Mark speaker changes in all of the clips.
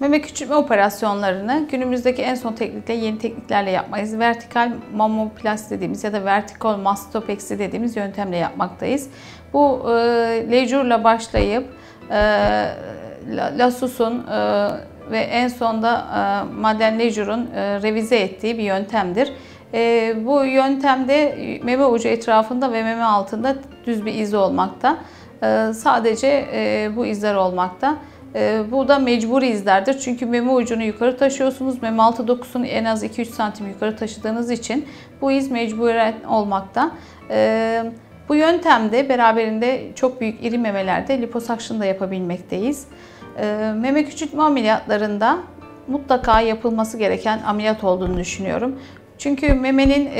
Speaker 1: Meme küçültme operasyonlarını günümüzdeki en son teknikle, yeni tekniklerle yapmayız. Vertikal mamoplasti dediğimiz ya da vertikal mastopeksi dediğimiz yöntemle yapmaktayız. Bu e, lejurla başlayıp e, Lasus'un e, ve en sonda e, Madeleine Lejur'un e, revize ettiği bir yöntemdir. E, bu yöntemde meme ucu etrafında ve meme altında düz bir iz olmakta. E, sadece e, bu izler olmakta. E, bu da mecburi izlerdir. Çünkü meme ucunu yukarı taşıyorsunuz. Meme altı dokusunu en az 2-3 santim yukarı taşıdığınız için bu iz mecburen olmakta. E, bu yöntemde beraberinde çok büyük iri memelerde liposuction da yapabilmekteyiz. E, meme küçültme ameliyatlarında mutlaka yapılması gereken ameliyat olduğunu düşünüyorum. Çünkü memenin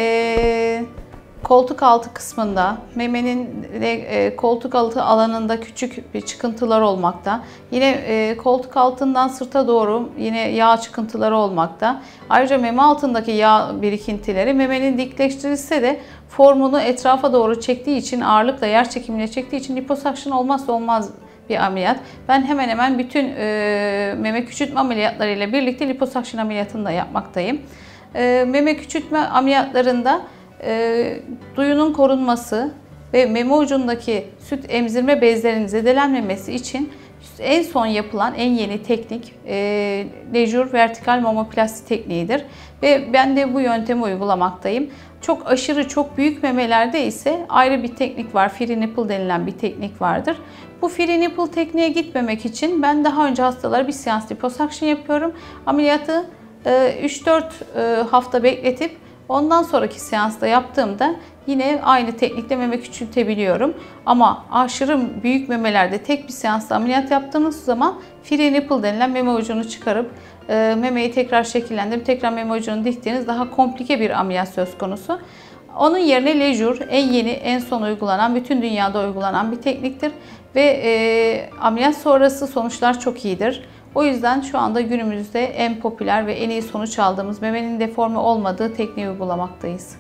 Speaker 1: koltuk altı kısmında, memenin e, koltuk altı alanında küçük bir çıkıntılar olmakta. Yine e, koltuk altından sırta doğru yine yağ çıkıntıları olmakta. Ayrıca meme altındaki yağ birikintileri memenin dikleştirilse de formunu etrafa doğru çektiği için ağırlıkla yer çekimine çektiği için liposuction olmazsa olmaz bir ameliyat. Ben hemen hemen bütün e, meme küçültme ameliyatlarıyla birlikte liposuction ameliyatını da yapmaktayım. E, meme küçültme ameliyatlarında e, duyunun korunması ve meme ucundaki süt emzirme bezlerinin zedelenmemesi için en son yapılan en yeni teknik e, lejur vertikal mamoplasti tekniğidir. Ve ben de bu yöntemi uygulamaktayım. Çok aşırı çok büyük memelerde ise ayrı bir teknik var. Free nipple denilen bir teknik vardır. Bu free nipple tekniğe gitmemek için ben daha önce hastalara bir seans liposuction yapıyorum. Ameliyatı 3-4 e, hafta bekletip ondan sonraki seansta yaptığımda yine aynı teknikle meme küçültebiliyorum. Ama aşırı büyük memelerde tek bir seansta ameliyat yaptığınız zaman free nipple denilen meme ucunu çıkarıp e, memeyi tekrar şekillendirip tekrar meme ucunu diktiğiniz daha komplike bir ameliyat söz konusu. Onun yerine lejur en yeni, en son uygulanan, bütün dünyada uygulanan bir tekniktir ve e, ameliyat sonrası sonuçlar çok iyidir. O yüzden şu anda günümüzde en popüler ve en iyi sonuç aldığımız memenin deforme olmadığı tekniği uygulamaktayız.